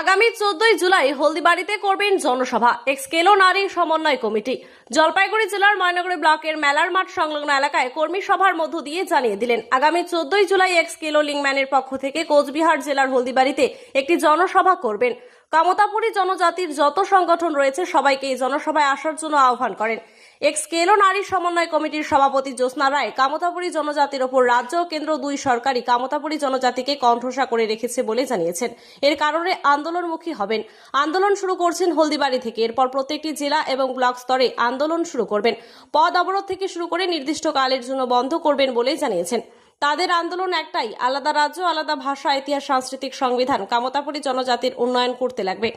আগামী চোদ্দই জুলাই হলদিবাড়িতে করবেন জনসভা। এক্সকেলো নারী সমন্বয় কমিটি। জলপাইগুড়ি জেলার ময়নগরী ব্লকের মেলার মাঠ সংলগ্ন এলাকায় কর্মী সভার মধ্য দিয়ে জানিয়ে দিলেন, আগামী চোদ্দই জুলাই এক্সকেলো লিংম্যানের পক্ষ থেকে কোচবিহার জেলার হলদিবাড়িতে একটি জনসভা করবেন। কামতাপুরী জনজাতির যত সংগঠন রয়েছে, সবাইকে এই জনসভায় আসার জন্য আহ্বান করেন। এক্সকেলো নারী সমন্বয় কমিটির সভাপতি জ্যোৎস্না রায়, কামতাপুরী জনজাতির ওপর রাজ্য ও কেন্দ্র দুই সরকারই কামতাপুরী জনজাতিকে কণ্ঠসা করে রেখেছে বলে জানিয়েছেন। এর কারণে আন্দোলনমুখী হবেন। আন্দোলন শুরু করছেন হলদিবাড়ি থেকে। এরপর প্রত্যেকটি জেলা এবং ব্লক স্তরে আন্দোলন শুরু করবেন। পদ অবরোধ থেকে শুরু করে নির্দিষ্ট কালের জন্য বন্ধ করবেন বলে জানিয়েছেন। তাদের আন্দোলন একটাই আলাদা রাজ্য আলাদা ভাষা ইতিহাস সাংস্কৃতিক সংবিধান। কামতাপুরী জনজাতির উন্নয়ন করতে লাগবে।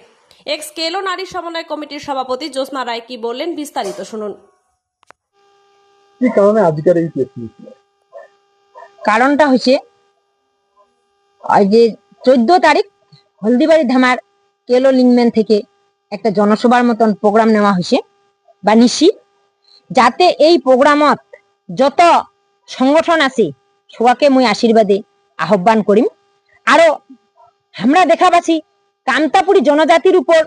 এক্স কেলো নারী সমন্বয় কমিটির সভাপতি জ্যোৎস্না রায় কি বললেন বিস্তারিত শুনুন। কি কারণে আজকের এই কারণটা হচ্ছে ওই যে চোদ্দ তারিখ হলদিবাড়ি ধামার কেলো লিংম্যান থেকে একটা জনসভার মতন প্রোগ্রাম নেওয়া হয়েছে বা নিশি। যাতে এই প্রোগ্রামত যত সংগঠন আছে সবাকে মুই আশীর্বাদে আহ্বান করিম আরও আমরা দেখা পাচ্ছি কামতাপুরি জনজাতির উপর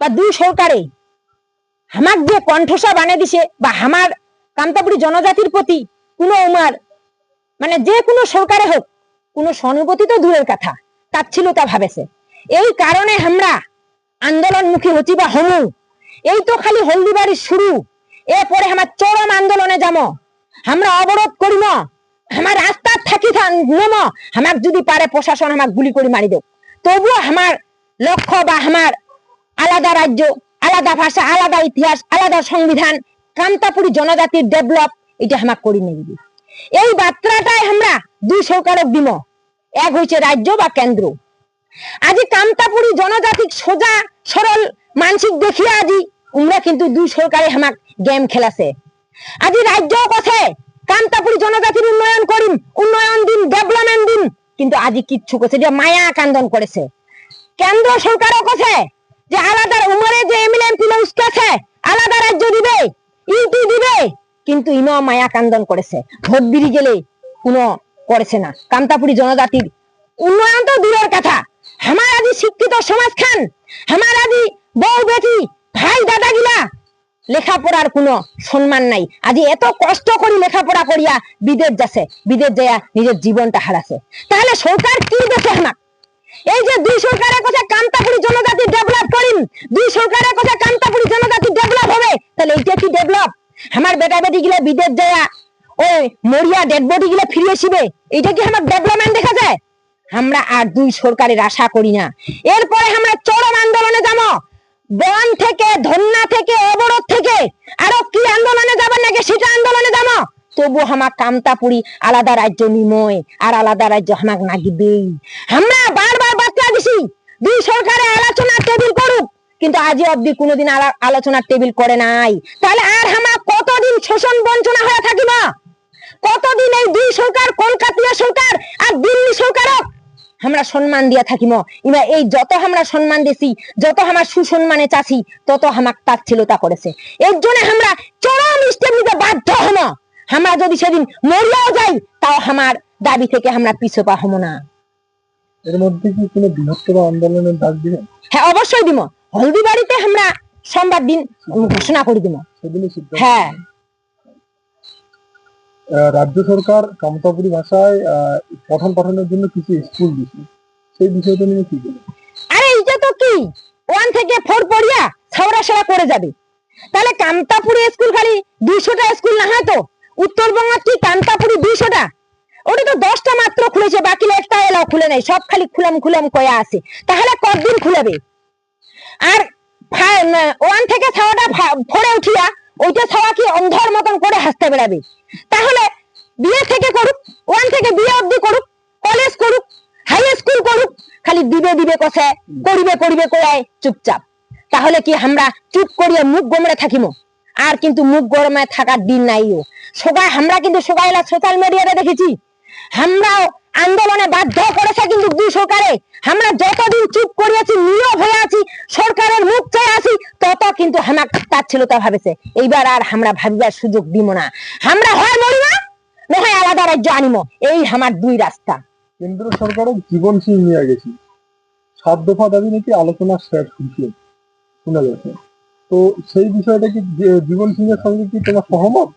বা দুই সরকারে হামাক যে কণ্ঠসা বানিয়ে দিছে বা হামার কামতাপুরি জনজাতির প্রতি কোনো উমার মানে যে কোনো সরকারে হোক কোনো সহানুভূতি তো দূরের কথা, তাচ্ছিলতা ভাবেছে। এই কারণে আমরা আন্দোলনমুখী হচ্ছি বা হমু। এই তো খালি হলদিবাড়ির শুরু। এরপরে আমার চরম আন্দোলনে যাম। আমরা অবরোধ করিম। আমার রাস্তা থাকি নেম। আমার যদি পারে প্রশাসন আমার গুলি করে মারি দেব তবুও আমার লক্ষ্য বা আমার আলাদা রাজ্য, আলাদা ভাষা, আলাদা ইতিহাস, আলাদা সংবিধান কামতাপুরি জনজাতির ডেভেলপ, এটা আমার করি নেই এই বার্তাটাই আমরা দুই সরকারক দিম এক হইছে রাজ্য বা কেন্দ্র। আজি কামতাপুরি জনজাতিক সোজা, সরল, মানসিক দেখিয়া আজি উমরা কিন্তু দুই সরকারে হামাক গেম খেলাছে। আজি রাজ্য কথা কামতাপুরি জনজাতির উন্নয়ন করিম উন্নয়ন দিন ডেভেলপমেন্ট দিন কিন্তু আজি কিচ্ছু করছে যে মায়া কান্দন করেছে। কেন্দ্র সরকারও কথা যে আলাদা উমরে যে এমএলএ এমপি উস্কাছে আলাদা রাজ্য দিবে ইউটি দিবে, কিন্তু ইনো মায়া কান্দন করেছে। ভোট বিড়ি গেলে কোনো করেছে না। কামতাপুরি জনজাতির উন্নয়ন তো দূরের কথা। আমার আজি শিক্ষিত সমাজ খান আমার আজি বউ বেটি, ভাই দাদা গিলা লেখাপড়ার কোনো সম্মান নাই। আজি এত কষ্ট করি লেখাপড়া করিয়া বিদেশ যাচ্ছে, বিদেশ যাইয়া নিজের জীবনটা হারাছে তাহলে সরকার কি দেশে আমার এই যে দুই সরকারের কথা কামতাপুরি জনজাতি ডেভেলপ করিম, দুই সরকারের কথা কামতাপুরি জনজাতি ডেভেলপ হবে, তাহলে এইটা কি ডেভেলপ আমার বেটা বেটি গিলা বিদেশ যায়া ওই মরিয়া ডেড বডি গিলা ফিরে আসিবে, এইটা কি আমার ডেভেলপমেন্ট দেখা যায়? আমরা আর দুই সরকারের আশা করি না। এরপরে আমরা চরম আন্দোলনে যাব। বন থেকে ধন্যা থেকে, অবরোধ থেকে। আরও কি আন্দোলনে যাবেন নাকি? সেটা আন্দোলনে যাব। তবু হামাক কামতাপুরি আলাদা রাজ্য নিময় আর আলাদা রাজ্য হামাক নাগিবেই। আমরা বারবার বার্তা দিছি, দুই সরকারে আলোচনা টেবিল করুক, কিন্তু আজই অব্দি কোনোদিন আলা- আলোচনার টেবিল করে নাই। তাহলে আর হামা কতদিন শোষণ বঞ্চনা হয়ে থাকিব? কতদিন এই দুই সরকার, কলকাতীয় সরকার আর দিল্লি সরকারক আমরা সম্মান দিয়া থাকিম। ইবা এই যত আমরা সম্মান দিছি যত আমার সুসম্মানে চাছি তত হামাক তাচ্ছিলতা করেছে। এর জন্য আমরা চরম স্টেপ নিতে বাধ্য হম। আমরা যদি সেদিন মরিয়াও যাই তাও আমার দাবি থেকে আমরা পিছপা হম না। এর মধ্যে কি কোনো বৃহত্তর আন্দোলনের ডাক দিবেন হ্যাঁ অবশ্যই দিব হলদিবাড়িতে আমরা সোমবার দিন ঘোষণা করে দিব হ্যাঁ। রাজ্য সরকার কামতাপুরি ভাষায় পঠন পাঠনের জন্য কিছু স্কুল দিচ্ছে সেই বিষয়টা নিয়ে কি বলবেন আরে এইটা তো কি? ওয়ান থেকে ফোর পড়িয়া ছাওড়া সেরা করে যাবে। তাহলে কামতাপুরি স্কুল খালি দুইশোটা স্কুল না হয় তো? উত্তরবঙ্গ কি কামতাপুরি দুইশোটা? ওটা তো দশটা মাত্র খুলেছে, বাকি একটা এলাও খুলে নাই। সব খালি খুলাম খুলাম কয়া আছে। তাহলে কতদিন খুলেবে? আর ওয়ান থেকে ছাওয়াটা ফোরে উঠিয়া ওইটা ছাড়া কি অন্ধর মতন করে হাসতে বেড়াবে। তাহলে বিয়ে থেকে করুক, ওয়ান থেকে বিয়ে অব্দি করুক কলেজ করুক হাই স্কুল করুক, খালি দিবে দিবে কষে করিবে করিবে কয়ায় চুপচাপ। তাহলে কি আমরা চুপ করিয়ে মুখ গমড়ে থাকিম? আর কিন্তু মুখ গরমে থাকার দিন নাইও সবাই, আমরা কিন্তু সবাই সোশ্যাল মিডিয়াতে দেখেছি। আমরাও আন্দোলনে বাধ্য করেছে কিন্তু দুই সরকারে। আমরা যতদিন চুপ করিয়াছি নীরব হয়ে আছি, সরকারের মুখ চেয়ে আছি, তত কিন্তু হামাক তাচ্ছিলতা ভাবেছে। এইবার আর আমরা ভাবিবার সুযোগ দিব না। আমরা হয় মরিবা নয় আলাদা রাজ্য আনিম এই আমার দুই রাস্তা। কেন্দ্র সরকারও জীবন সিং নিয়ে গেছি। সাত দফা দাবি নাকি আলোচনা শেষ হয়েছে। শোনা গেছে। তো সেই বিষয়টা কি জীবন সিংহের সঙ্গে কি তোমার সহমত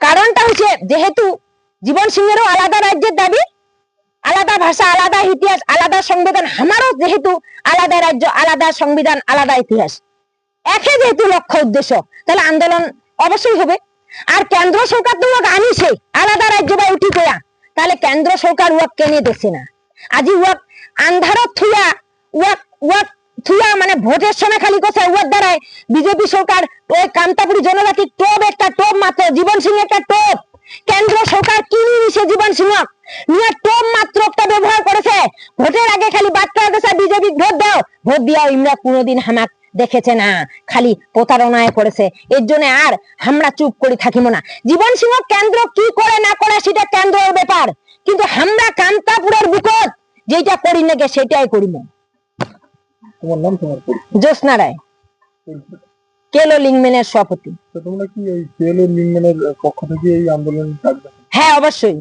কারণটা হচ্ছে যেহেতু জীবন সিংহেরও আলাদা রাজ্যের দাবি, আলাদা ভাষা, আলাদা ইতিহাস, আলাদা সংবিধান, আমারও যেহেতু আলাদা রাজ্য, আলাদা সংবিধান, আলাদা ইতিহাস। একে যেহেতু লক্ষ্য উদ্দেশ্য, তাহলে আন্দোলন অবশ্যই হবে। আর কেন্দ্র সরকার তো উয়াক আনিছে, আলাদা রাজ্য বা উঠি গয়া তাহলে কেন্দ্র সরকার উয়াক কেনে দেছে না। আজি উয়াক আন্ধারত থুয়া উয়াক উয়াক থুয়া মানে ভোটের সময় খালি কথা উয়ার দ্বারাই বিজেপি সরকার ওই কামতাপুরি জনজাতি টোপ একটা, টোপ মাত্র, জীবন সিং একটা টোপ সিংহ নিয়ে টোপ মাত্র ব্যবহার করেছে। ভোটের আগে খালি বার্তা বিজেপি ভোট দাও। ভোট দিয়াও ইমরা কোনোদিন হামাক দেখেছে না। খালি প্রতারণায় করেছে। এর জন্য আর আমরা চুপ করে থাকিব না। জীবন সিংহ কেন্দ্র কি করে না করে সেটা কেন্দ্রের ব্যাপার। কিন্তু আমরা কান্তাপুরের বুকত যেটা করি নাকি সেটাই করিব তোমার নাম তোমার জ্যোৎস্না রায়। কেলো লিংমেনের সভাপতি। তোমরা কি এই পিএলও লিঙ্গনের পক্ষ থেকে এই আন্দোলন হ্যাঁ অবশ্যই।